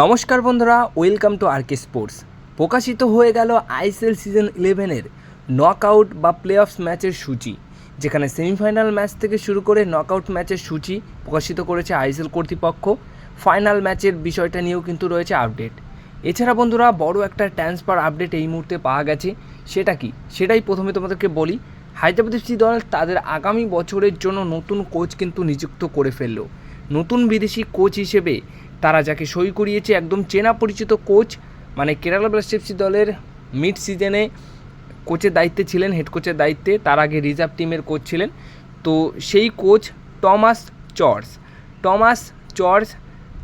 নমস্কার বন্ধুরা, welcome to আরকে sports. প্রকাশিত হয়ে গেল আইএসএল সিজন ইলেভেনের নক আউট বা প্লে অফস ম্যাচের সূচি, যেখানে সেমিফাইনাল ম্যাচ থেকে শুরু করে নকআউট ম্যাচের সূচি প্রকাশিত করেছে আইএসএল কর্তৃপক্ষ। ফাইনাল ম্যাচের বিষয়টা নিয়েও কিন্তু রয়েছে আপডেট এছাড়া বন্ধুরা, বড় একটা ট্রান্সফার আপডেট এই মুহূর্তে পাওয়া গেছে। সেটা কি? সেটাই প্রথমে তোমাদেরকে বলি। হায়দ্রাবাদ এফসি দল তাদের আগামী বছরের জন্য নতুন কোচ কিন্তু নিযুক্ত করে ফেলল। নতুন বিদেশি কোচ হিসেবে তারা যাকে সই করিয়েছে একদম চেনা পরিচিত কোচ মানে কেরালা ব্লাস্টার্সি দলের মিড সিজনে কোচের দায়িত্বে ছিলেন হেড কোচের দায়িত্বে, তার আগে রিজার্ভ টিমের কোচ ছিলেন। তো সেই coach Tomasz Tchorz Tomasz Tchorz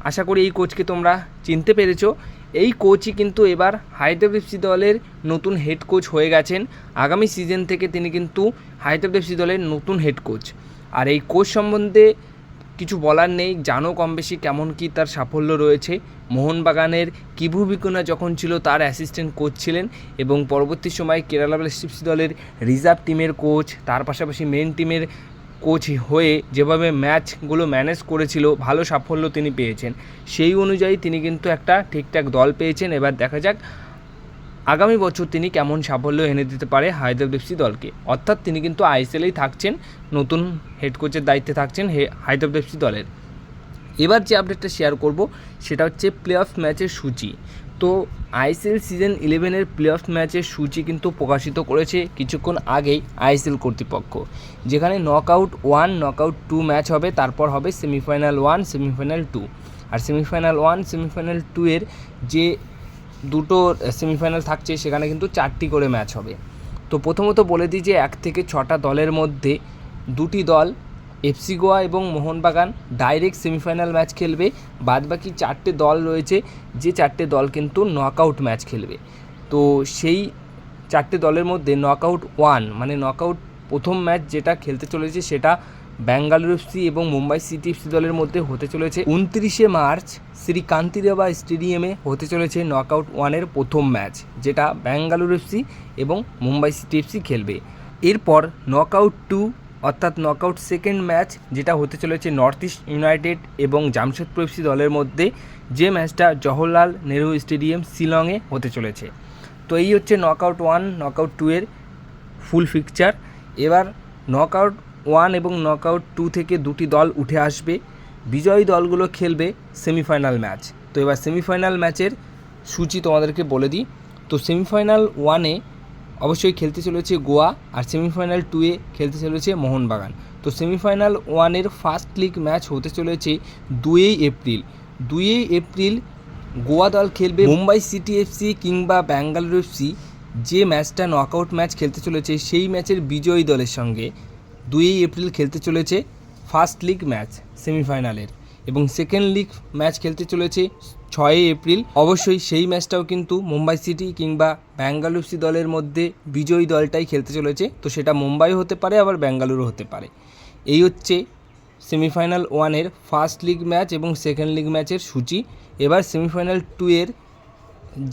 আশা করি এই কোচকে তোমরা চিনতে পেরেছ। এই কোচই কিন্তু এবার হায়দ্রাবাদ এফসি দলের নতুন হেড কোচ হয়ে গেছেন। আগামী সিজন থেকে তিনি কিন্তু হায়দ্রাবাদ এফসি দলের নতুন হেড কোচ আর এই কোচ সম্বন্ধে কিছু বলার নেই। জানো কম বেশি কেমন কি তার সাফল্য রয়েছে। মোহনবাগানের কিবু বিকুনা যখন ছিল, তার অ্যাসিস্ট্যান্ট কোচ ছিলেন এবং পরবর্তী সময় কেরালা ব্লাস্টার্স দলের রিজার্ভ টিমের কোচ তার পাশাপাশি মেন টিমের কোচ হয়ে যেভাবে ম্যাচগুলো ম্যানেজ করেছিল, ভালো সাফল্য তিনি পেয়েছেন। সেই অনুযায়ী তিনি কিন্তু একটা ঠিকঠাক দল পেয়েছেন। এবার দেখা যাক আগামী বছর তিনি কেমন সাফল্য এনে দিতে পারে হায়দ্রাবাদ এফসি দলকে? অর্থাৎ তিনি কিন্তু আইএসএলেই থাকছেন, নতুন হেড কোচের দায়িত্বে থাকছেন হে হায়দ্রাবাদ এফসি দলের। এবার যে আপডেটটা শেয়ার করব, সেটা হচ্ছে প্লে অফ ম্যাচের সূচি। তো আইএসএল সিজন ইলেভেনের প্লে অফ ম্যাচের সূচি কিন্তু প্রকাশিত করেছে কিছুক্ষণ আগেই আইএসএল কর্তৃপক্ষ। যেখানে knock out one knockout two match হবে, তারপর হবে সেমিফাইনাল ওয়ান সেমিফাইনাল টু আর সেমিফাইনাল ওয়ান সেমিফাইনাল টু এর যে দুটো সেমিফাইনাল থাকছে, সেখানে কিন্তু চারটি করে ম্যাচ হবে। তো প্রথমত বলে দিই যে এক থেকে ছটা দলের মধ্যে দুটি দল এফসি গোয়া এবং মোহনবাগান ডাইরেক্ট সেমিফাইনাল ম্যাচ খেলবে। বাদবাকি চারটে দল রয়েছে, যে চারটে দল কিন্তু নকআউট ম্যাচ খেলবে। তো সেই চারটে দলের মধ্যে নকআউট ওয়ান মানে নকআউট প্রথম ম্যাচ যেটা খেলতে চলেছে সেটা ব্যাঙ্গালুরু এফসি এবং মুম্বাই সিটি এফসি দলের মধ্যে হতে চলেছে। উনত্রিশে মার্চ শ্রী কান্তিরেবা স্টেডিয়ামে হতে চলেছে নকআউট ওয়ানের প্রথম ম্যাচ, যেটা ব্যাঙ্গালুরু এফসি এবং মুম্বাই সিটি এফসি খেলবে। এরপর নকআউট টু অর্থাৎ নকআউট সেকেন্ড ম্যাচ, যেটা হতে চলেছে নর্থ ইস্ট ইউনাইটেড এবং জামশেদপুর এফসি দলের মধ্যে, যে ম্যাচটা জওহরলাল নেহরু স্টেডিয়াম শিলংয়ে হতে চলেছে। তো এই হচ্ছে নকআউট ওয়ান, নকআউট টু এর ফুল পিকচার এবার নকআউট ওয়ান এবং নকআউট টু থেকে দুটি দল উঠে আসবে। বিজয়ী দলগুলো খেলবে সেমিফাইনাল ম্যাচ তো এবার সেমিফাইনাল ম্যাচের সূচি তোমাদেরকে বলে দিই। তো সেমিফাইনাল ওয়ানে অবশ্যই খেলতে চলেছে গোয়া আর সেমিফাইনাল টুয়ে খেলতে চলেছে মোহনবাগান। তো সেমিফাইনাল ওয়ানের ফার্স্ট লিগ ম্যাচ হতে চলেছে দুই এপ্রিল। দুই এপ্রিল গোয়া দল খেলবে মুম্বাই সিটি এফসি কিংবা ব্যাঙ্গালুরু এফসি যে ম্যাচটা নকআউট ম্যাচ খেলতে চলেছে, সেই ম্যাচের বিজয়ী দলের সঙ্গে দুই এপ্রিল খেলতে চলেছে ফার্স্ট লিগ ম্যাচ সেমিফাইনালের এবং সেকেন্ড লিগ ম্যাচ খেলতে চলেছে ছয়ই এপ্রিল। অবশ্যই সেই ম্যাচটাও কিন্তু মুম্বাই সিটি কিংবা ব্যাঙ্গালুরু এফসি দলের মধ্যে বিজয়ী দলটাই খেলতে চলেছে। তো সেটা মুম্বাই হতে পারে, আবার ব্যাঙ্গালুরু হতে পারে। এই হচ্ছে সেমিফাইনাল ওয়ানের ফার্স্ট লিগ ম্যাচ এবং সেকেন্ড লিগ ম্যাচের সূচি। এবার সেমিফাইনাল টু এর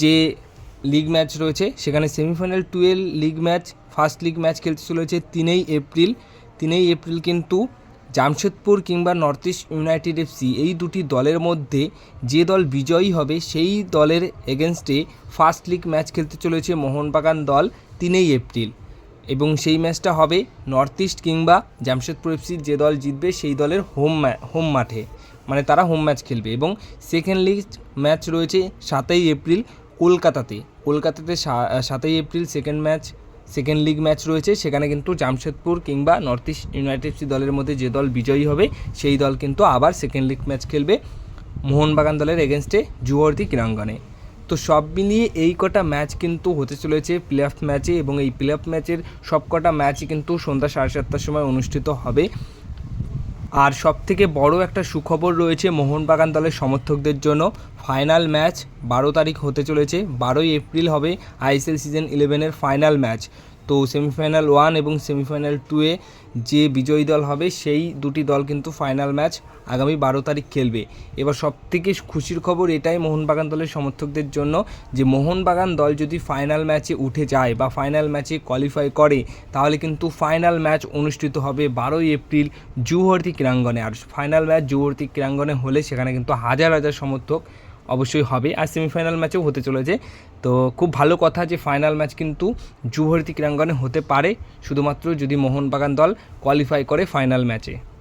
যে লিগ ম্যাচ রয়েছে। সেখানে সেমিফাইনাল টু এর league match first league match খেলতে চলেছে তিনই এপ্রিল। তিনই এপ্রিল কিন্তু জামশেদপুর কিংবা নর্থ ইস্ট ইউনাইটেড এফসি এই দুটি দলের মধ্যে যে দল বিজয়ী হবে, সেই দলের এগেনস্টে ফার্স্ট লিগ ম্যাচ খেলতে চলেছে মোহনবাগান দল তিনই এপ্রিল। এবং সেই ম্যাচটা হবে নর্থ ইস্ট কিংবা জামশেদপুর এফসির যে দল জিতবে সেই দলের হোম হোম মাঠে। মানে তারা হোম ম্যাচ খেলবে। এবং সেকেন্ড লিগ ম্যাচ রয়েছে সাতই এপ্রিল কলকাতাতে। কলকাতাতে সাতই April second match second league match রয়েছে। সেখানে কিন্তু জামশেদপুর কিংবা নর্থ ইস্ট ইউনাইটেড দলের মধ্যে যে দল বিজয়ী হবে, সেই দল কিন্তু আবার সেকেন্ড লিগ ম্যাচ খেলবে মোহনবাগান দলের এগেনস্টে যুবর্তী ক্রীড়াঙ্গনে। তো সব মিলিয়ে এই কটা ম্যাচ কিন্তু হতে চলেছে প্লে অফ ম্যাচে এবং এই প্লে অফ ম্যাচের সব কটা ম্যাচই কিন্তু সন্ধ্যা সাড়ে সাতটার সময় অনুষ্ঠিত হবে। আর সব থেকে বড় একটা সুখবর রয়েছে মোহনবাগান দলের সমর্থকদের জন্য। ফাইনাল ম্যাচ বারো তারিখ হতে চলেছে, বারোই এপ্রিল হবে আইএসএল সিজন ইলেভেনের ফাইনাল ম্যাচ। তো সেমিফাইনাল ওয়ান এবং সেমিফাইনাল টুয়ে যে বিজয়ী দল হবে, সেই দুটি দল কিন্তু ফাইনাল ম্যাচ আগামী বারো তারিখ খেলবে। এবার সব থেকে খুশির খবর এটাই মোহনবাগান দলের সমর্থকদের জন্য যে, মোহনবাগান দল যদি ফাইনাল ম্যাচে উঠে যায় বা ফাইনাল ম্যাচে কোয়ালিফাই করে, তাহলে কিন্তু ফাইনাল ম্যাচ অনুষ্ঠিত হবে বারোই এপ্রিল জুহর্তি ক্রীড়াঙ্গনে। আর ফাইনাল ম্যাচ জুহর্তি ক্রীড়াঙ্গনে হলে সেখানে কিন্তু হাজার হাজার সমর্থক অবশ্যই হবে। আর সেমিফাইনাল ম্যাচেও হতে চলেছে। তো খুব ভালো কথা যে ফাইনাল ম্যাচ কিন্তু যুবভারতী ক্রীড়াঙ্গনে হতে পারে। শুধুমাত্র যদি মোহনবাগান দল কোয়ালিফাই করে ফাইনাল ম্যাচে